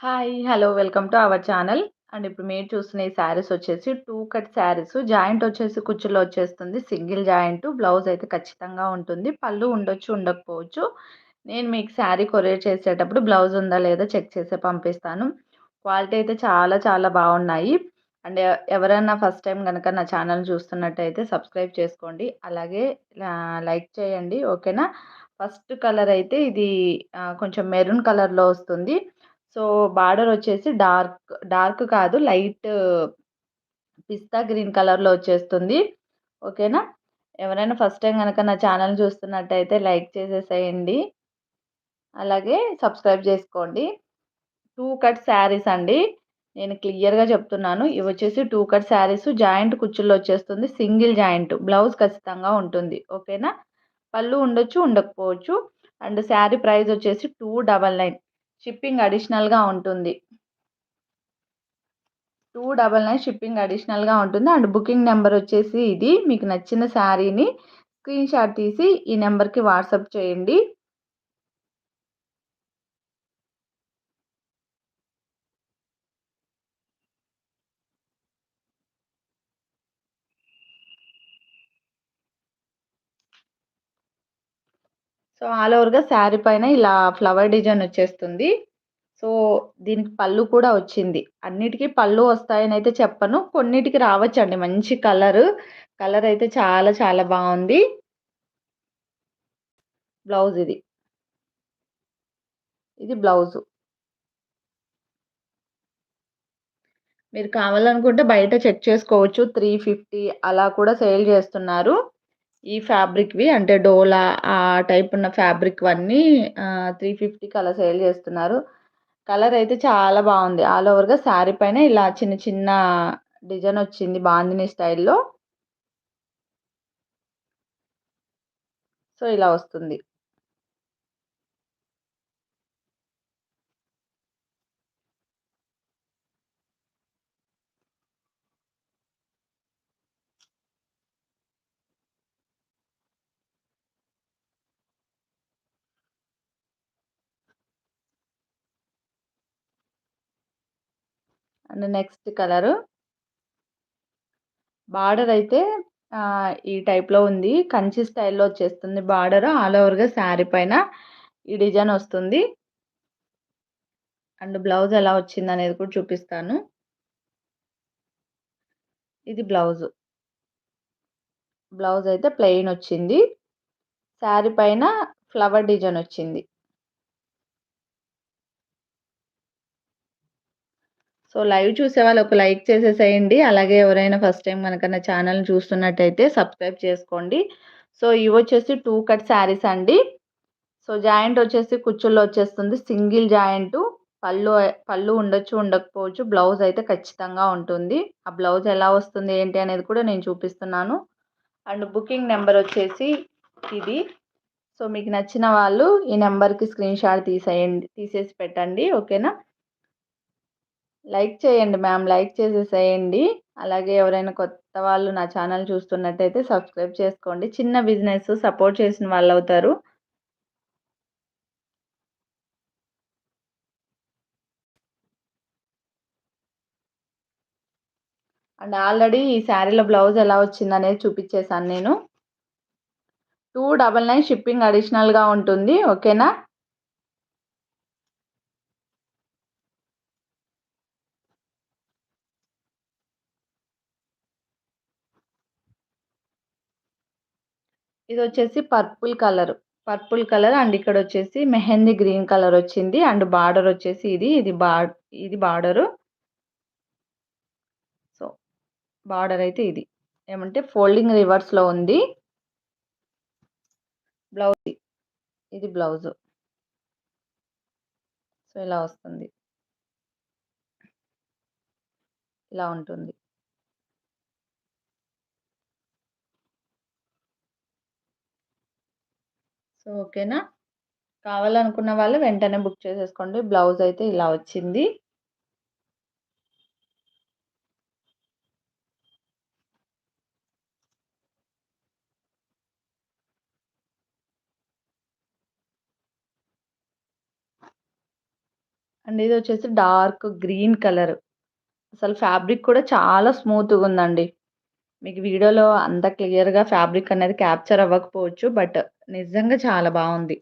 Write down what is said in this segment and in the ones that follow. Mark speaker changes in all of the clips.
Speaker 1: Hi. Hello. Welcome to our channel. And ఇప్పుడు మీరు చూస్తున్న ఈ శారీస్ వచ్చేసి టూ కట్ శారీస్. జాయింట్ వచ్చేసి కుచ్చులో వచ్చేస్తుంది. Single joint. బ్లౌజ్ అయితే ఖచ్చితంగా ఉంటుంది. పళ్ళు ఉండొచ్చు, ఉండకపోవచ్చు. నేను మీకు శారీ కొరియర్ చేసేటప్పుడు బ్లౌజ్ ఉందా లేదా చెక్ చేసే పంపిస్తాను. క్వాలిటీ అయితే చాలా చాలా బాగున్నాయి. అండ్ ఎవరైనా ఫస్ట్ టైం కనుక నా ఛానల్ చూస్తున్నట్టయితే సబ్స్క్రైబ్ చేసుకోండి. అలాగే లైక్ చేయండి. ఓకేనా. ఫస్ట్ కలర్ అయితే ఇది కొంచెం మెరూన్ కలర్‌లో వస్తుంది. సో, బార్డర్ వచ్చేసి డార్క్ డార్క్ కాదు లైట్ పిస్తా గ్రీన్ కలర్‌లో వచ్చేస్తుంది. ఓకేనా. ఎవరైనా ఫస్ట్ టైం కనుక నా ఛానల్ చూస్తున్నట్టయితే లైక్ చేసేసేయండి. అలాగే సబ్స్క్రైబ్ చేసుకోండి. టూ కట్ శారీస్ అండి. నేను క్లియర్‌గా చెప్తున్నాను. ఇవి వచ్చేసి టూ కట్ శారీస్ జాయింట్ కుచ్చుల్లో వచ్చేస్తుంది. Single joint. బ్లౌజ్ ఖచ్చితంగా ఉంటుంది. ఓకేనా. పళ్ళు ఉండొచ్చు, ఉండకపోవచ్చు. అండ్ శారీ ప్రైస్ వచ్చేసి 299 షిప్పింగ్ అడిషనల్‌గా ఉంటుంది. 299 షిప్పింగ్ అడిషనల్‌గా ఉంటుంది. అండ్ బుకింగ్ నెంబర్ వచ్చేసి ఇది. మీకు నచ్చిన శారీని స్క్రీన్‌షాట్ తీసి ఈ నెంబర్కి వాట్సాప్ చేయండి. సో, ఆల్ ఓవర్‌గా శారీ పైన ఇలా ఫ్లవర్ డిజైన్ వచ్చేస్తుంది. సో, దీనికి పళ్ళు కూడా వచ్చింది. అన్నిటికీ పళ్ళు వస్తాయనైతే చెప్పను. కొన్నిటికి రావచ్చండి. మంచి కలరు. కలర్ అయితే చాలా చాలా బాగుంది బ్లౌజ్ ఇది. ఇది బ్లౌజు. మీరు కావాలనుకుంటే బయట చెక్ చేసుకోవచ్చు. 350 అలా కూడా సేల్ చేస్తున్నారు. ఈ ఫ్యాబ్రిక్‌వి అంటే డోలా ఆ టైప్ ఉన్న ఫ్యాబ్రిక్‌వన్నీ ఆహ్, 350కి అలా సేల్ చేస్తున్నారు. కలర్ అయితే చాలా బాగుంది ఆల్ ఓవర్‌గా శారీ పైన ఇలా చిన్న చిన్న డిజైన్ వచ్చింది బాందిని స్టైల్‌లో. సో, ఇలా వస్తుంది. And next colour. బార్డర్ అయితే ఈ టైప్‌లో ఉంది. కంచి స్టైల్‌లో వచ్చేస్తుంది బార్డర్. ఆల్ ఓవర్‌గా శారీ పైన ఈ డిజైన్ వస్తుంది. అండ్ బ్లౌజ్ ఎలా వచ్చింది అనేది కూడా చూపిస్తాను. ఇది బ్లౌజు. బ్లౌజ్ అయితే ప్లెయిన్ వచ్చింది. శారీ పైన ఫ్లవర్ డిజైన్ వచ్చింది. సో, లైవ్ చూసే వాళ్ళు ఒక లైక్ చేసేసేయండి. అలాగే ఎవరైనా ఫస్ట్ టైం మనకన్నా ఛానల్ చూస్తున్నట్టయితే సబ్స్క్రైబ్ చేసుకోండి. సో, ఇది వచ్చేసి టూ కట్ శారీస్ అండి. సో, జాయింట్ వచ్చేసి కుచ్చుల్లో వచ్చేస్తుంది. సింగిల్ జాయింట్ పళ్ళు పళ్ళు ఉండొచ్చు, ఉండకపోవచ్చు. బ్లౌజ్ అయితే ఖచ్చితంగా ఉంటుంది. ఆ బ్లౌజ్ ఎలా వస్తుంది ఏంటి అనేది కూడా నేను చూపిస్తున్నాను. అండ్ బుకింగ్ నెంబర్ వచ్చేసి ఇది. సో, మీకు నచ్చిన వాళ్ళు ఈ నెంబర్కి స్క్రీన్‌షాట్ తీసేయండి తీసేసి పెట్టండి. ఓకేనా. లైక్ చేయండి మ్యామ్. లైక్ చేసేసేయండి. అలాగే ఎవరైనా కొత్త వాళ్ళు నా ఛానల్ చూస్తున్నట్టయితే సబ్స్క్రైబ్ చేసుకోండి. చిన్న బిజినెస్ సపోర్ట్ చేసిన వాళ్ళు అవుతారు అండ్ ఆల్రెడీ ఈ శారీలో బ్లౌజ్ ఎలా వచ్చిందనేది చూపించేశాను నేను. 299 షిప్పింగ్ అడిషనల్‌గా ఉంటుంది. ఓకేనా. ఇది వచ్చేసి purple colour purple colour and ఇక్కడ వచ్చేసి మెహందీ గ్రీన్ కలర్ వచ్చింది. అండ్ బార్డర్ వచ్చేసి ఇది. ఇది బా ఇది బార్డరు. సో, బార్డర్ అయితే ఇది. ఏమంటే ఫోల్డింగ్ రివర్స్‌లో ఉంది. బ్లౌజ్ ఇది బ్లౌజు. సో, ఇలా వస్తుంది. ఇలా ఉంటుంది. సో, ఓకేనా. కావాలనుకున్న వాళ్ళు వెంటనే బుక్ చేసేసుకోండి. బ్లౌజ్ అయితే ఇలా వచ్చింది. అండ్ ఇది వచ్చేసి డార్క్ గ్రీన్ కలర్. అసలు ఫ్యాబ్రిక్ కూడా చాలా స్మూత్‌గా ఉందండి. మీకు వీడియోలో అంత క్లియర్‌గా ఫ్యాబ్రిక్ అనేది క్యాప్చర్ అవ్వకపోవచ్చు. బట్ నిజంగా చాలా బాగుంది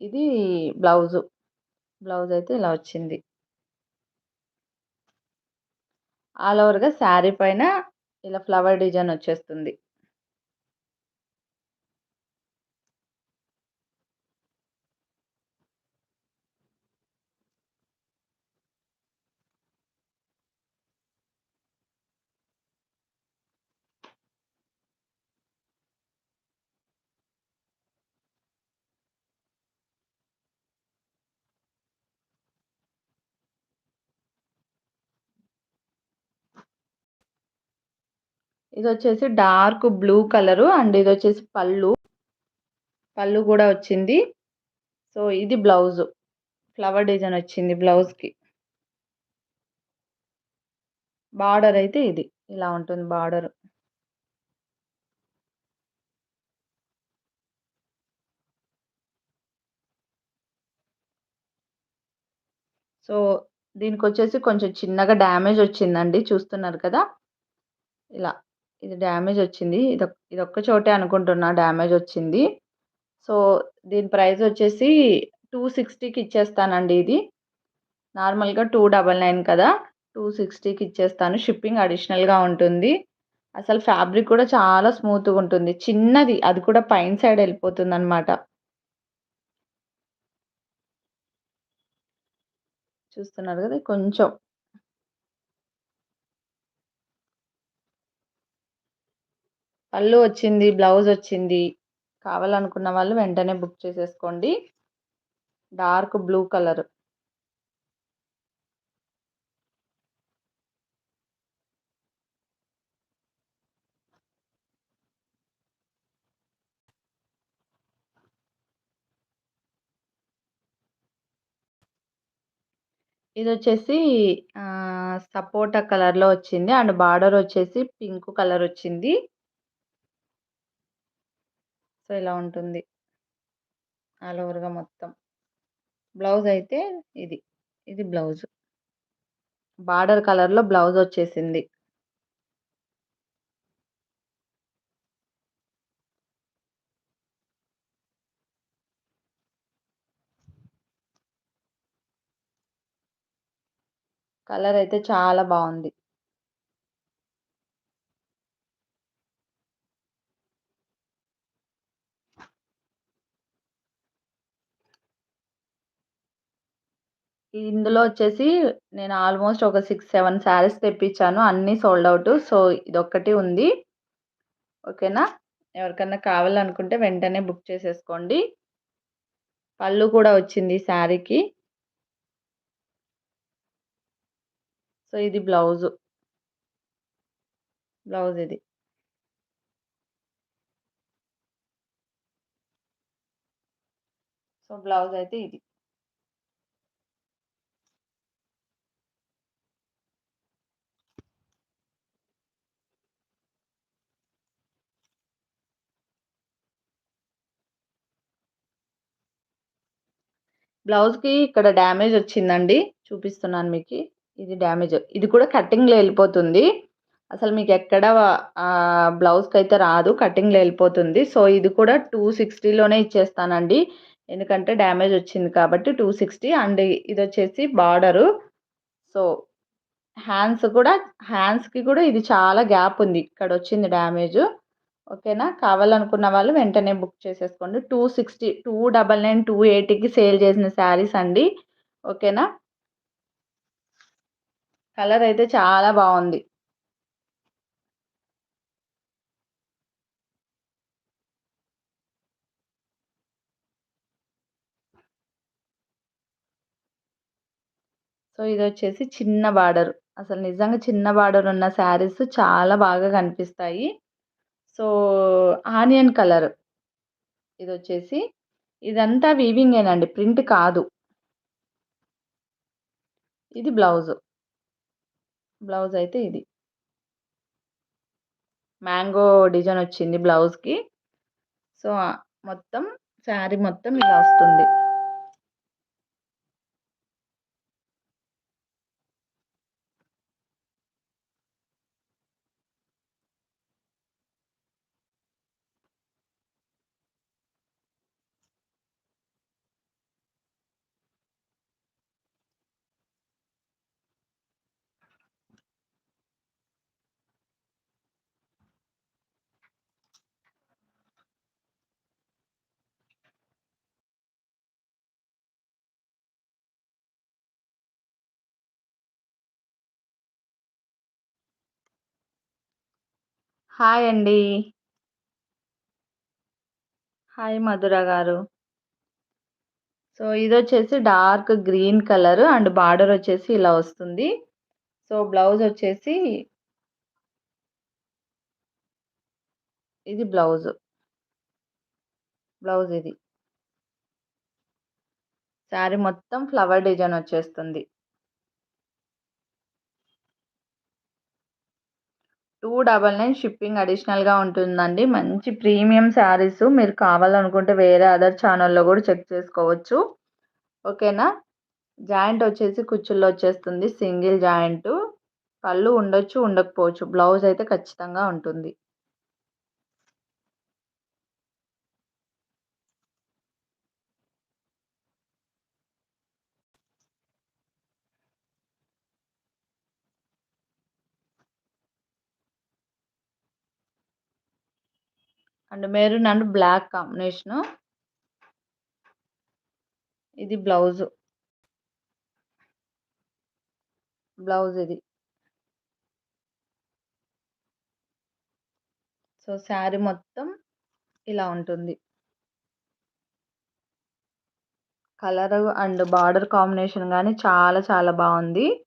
Speaker 1: ఇది బ్లౌజు. బ్లౌజ్ అయితే ఇలా వచ్చింది. ఆల్ ఓవర్‌గా శారీ పైన ఇలా ఫ్లవర్ డిజైన్ వచ్చేస్తుంది. ఇది వచ్చేసి డార్క్ బ్లూ కలరు అండ్ ఇది వచ్చేసి పళ్ళు. పళ్ళు కూడా వచ్చింది. సో, ఇది బ్లౌజు. ఫ్లవర్ డిజైన్ వచ్చింది బ్లౌజ్‌కి. బార్డర్ అయితే ఇది. ఇలా ఉంటుంది బార్డరు. సో, దీనికి వచ్చేసి కొంచెం చిన్నగా డ్యామేజ్ వచ్చిందండి. చూస్తున్నారు కదా! ఇలా. ఇది డ్యామేజ్ వచ్చింది. ఇది ఇదొక్క చోటే అనుకుంటున్నా డ్యామేజ్ వచ్చింది. సో, దీని ప్రైస్ వచ్చేసి 260కి ఇచ్చేస్తానండి ఇది. నార్మల్‌గా 299 కదా! 260కి ఇచ్చేస్తాను. షిప్పింగ్ అడిషనల్‌గా ఉంటుంది. అసలు ఫ్యాబ్రిక్ కూడా చాలా స్మూత్‌గా ఉంటుంది. చిన్నది అది కూడా పైన సైడ్ ఎళ్ళిపోతుందనమాట. చూస్తున్నారు కదా! కొంచెం పళ్ళు వచ్చింది. బ్లౌజ్ వచ్చింది. కావాలనుకున్న వాళ్ళు వెంటనే బుక్ చేసేసుకోండి. Dark blue colour. ఇది వచ్చేసి సపోటా కలర్‌లో వచ్చింది. అండ్ బార్డర్ వచ్చేసి పింక్ కలర్ వచ్చింది. సో, ఇలా ఉంటుంది. ఆల్ ఓవర్‌గా మొత్తం. బ్లౌజ్ అయితే ఇది. ఇది బ్లౌజ్. బార్డర్ కలర్‌లో బ్లౌజ్ వచ్చేసింది. కలర్ అయితే చాలా బాగుంది ఇందులో వచ్చేసి నేను ఆల్మోస్ట్ ఒక 6, 7 శారీస్ తెప్పించాను. అన్నీ సోల్డ్ అవుట్ సో, ఇదొక్కటి ఉంది. ఓకేనా? ఎవరికన్నా కావాలనుకుంటే వెంటనే బుక్ చేసేసుకోండి. పళ్ళు కూడా వచ్చింది శారీకి. సో, ఇది బ్లౌజు. బ్లౌజ్ ఇది. సో, బ్లౌజ్ అయితే ఇది. బ్లౌజ్‌కి ఇక్కడ డ్యామేజ్ వచ్చిందండి. చూపిస్తున్నాను మీకు ఇది డ్యామేజ్. ఇది కూడా కటింగ్‌లో వెళ్ళిపోతుంది అసలు మీకు ఎక్కడ బ్లౌజ్కి అయితే రాదు. కటింగ్‌లో వెళ్ళిపోతుంది సో, ఇది కూడా 260లోనే ఇచ్చేస్తానండి. ఎందుకంటే డ్యామేజ్ వచ్చింది కాబట్టి 260 అండ్ ఇది వచ్చేసి బార్డరు. సో, హ్యాండ్స్ కూడా హ్యాండ్స్‌కి కూడా ఇది చాలా గ్యాప్ ఉంది. ఇక్కడ వచ్చింది డ్యామేజు. ఓకేనా? కావాలనుకున్న వాళ్ళు వెంటనే బుక్ చేసేసుకోండి. 260, 299, 280కి సేల్ చేసిన శారీస్ అండి. ఓకేనా? కలర్ అయితే చాలా బాగుంది సో, ఇది వచ్చేసి చిన్న బార్డర్. అసలు నిజంగా చిన్న బార్డర్ ఉన్న శారీస్ చాలా బాగా కనిపిస్తాయి. So, onion colour. ఇది వచ్చేసి ఇదంతా వీవింగేనండి. ప్రింట్ కాదు. ఇది బ్లౌజు. బ్లౌజ్ అయితే ఇది. మ్యాంగో డిజైన్ వచ్చింది బ్లౌజ్‌కి. సో, మొత్తం శారీ మొత్తం ఇలా వస్తుంది. హాయ్ అండి. హాయ్ మధుర గారు. సో, ఇది వచ్చేసి dark green colour and border వచ్చేసి ఇలా వస్తుంది. సో, బ్లౌజ్ వచ్చేసి ఇది బ్లౌజ్. బ్లౌజ్ ఇది. శారీ మొత్తం ఫ్లవర్ డిజైన్ వచ్చేస్తుంది. 299 షిప్పింగ్ అడిషనల్‌గా ఉంటుందండి. మంచి ప్రీమియం శారీస్ మీరు కావాలనుకుంటే వేరే అదర్ ఛానల్లో కూడా చెక్ చేసుకోవచ్చు. ఓకేనా? జాయింట్ వచ్చేసి కుచ్చుల్లో వచ్చేస్తుంది. సింగిల్ జాయింట్ పళ్ళు ఉండొచ్చు, ఉండకపోవచ్చు. బ్లౌజ్ అయితే ఖచ్చితంగా ఉంటుంది. And maroon and black combination. ఇది బ్లౌజు. బ్లౌజ్ ఇది. సో, శారీ మొత్తం ఇలా ఉంటుంది. కలర్ అండ్ బార్డర్ కాంబినేషన్ కానీ చాలా చాలా బాగుంది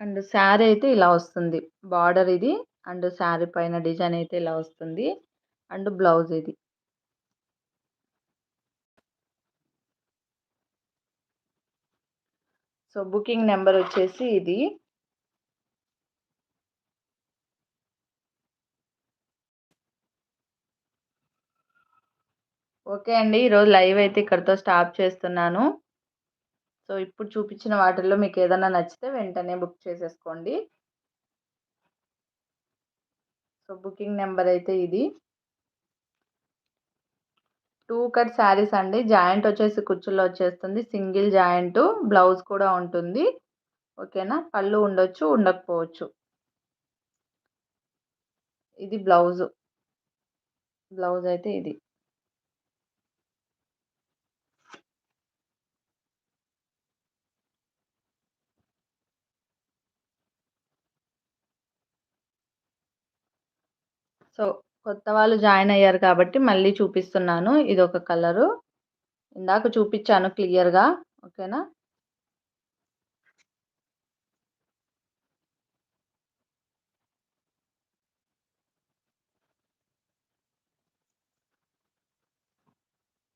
Speaker 1: అండ్ శారీ అయితే ఇలా వస్తుంది. బార్డర్ ఇది అండ్ శారీ పైన డిజైన్ అయితే ఇలా వస్తుంది. అండ్ బ్లౌజ్ ఇది. సో, బుకింగ్ నెంబర్ వచ్చేసి ఇది. ఓకే అండి. ఈరోజు లైవ్ అయితే ఇక్కడితో స్టాప్ చేస్తున్నాను. సో, ఇప్పుడు చూపించిన వాటిల్లో మీకు ఏదైనా నచ్చితే వెంటనే బుక్ చేసేసుకోండి. సో, బుకింగ్ నెంబర్ అయితే ఇది. టూ కట్ శారీస్ అండి. జాయింట్ వచ్చేసి కుచ్చుల్లో వచ్చేస్తుంది. సింగిల్ జాయింట్ బ్లౌజ్ కూడా ఉంటుంది. ఓకేనా? పళ్ళు ఉండొచ్చు, ఉండకపోవచ్చు. ఇది బ్లౌజు. బ్లౌజ్ అయితే ఇది. సో, కొత్త వాళ్ళు జాయిన్ అయ్యారు కాబట్టి మళ్ళీ చూపిస్తున్నాను. ఇది ఒక కలరు. ఇందాక చూపించాను క్లియర్‌గా. ఓకేనా?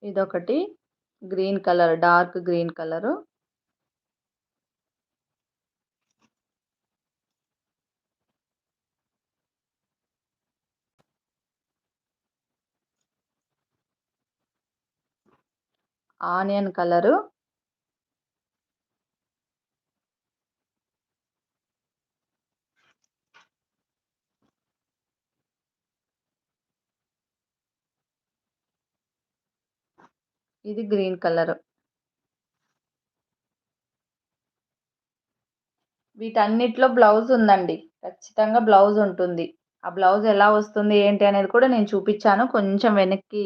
Speaker 1: ఇదొకటి green colour. Dark green colour. Onion colour. ఇది గ్రీన్ కలరు. వీటన్నిటిలో బ్లౌజ్ ఉందండి. ఖచ్చితంగా బ్లౌజ్ ఉంటుంది. ఆ బ్లౌజ్ ఎలా వస్తుంది ఏంటి అనేది కూడా నేను చూపించాను కొంచెం వెనక్కి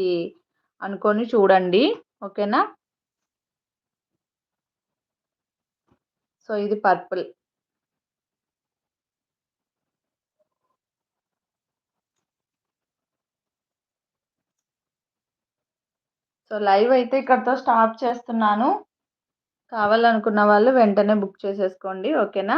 Speaker 1: అనుకొని చూడండి. ఓకేనా? సో, ఇది పర్పుల్. సో, లైవ్ అయితే ఇక్కడితో స్టాప్ చేస్తున్నాను. కావాలనుకున్న వాళ్ళు వెంటనే బుక్ చేసేసుకోండి. ఓకేనా?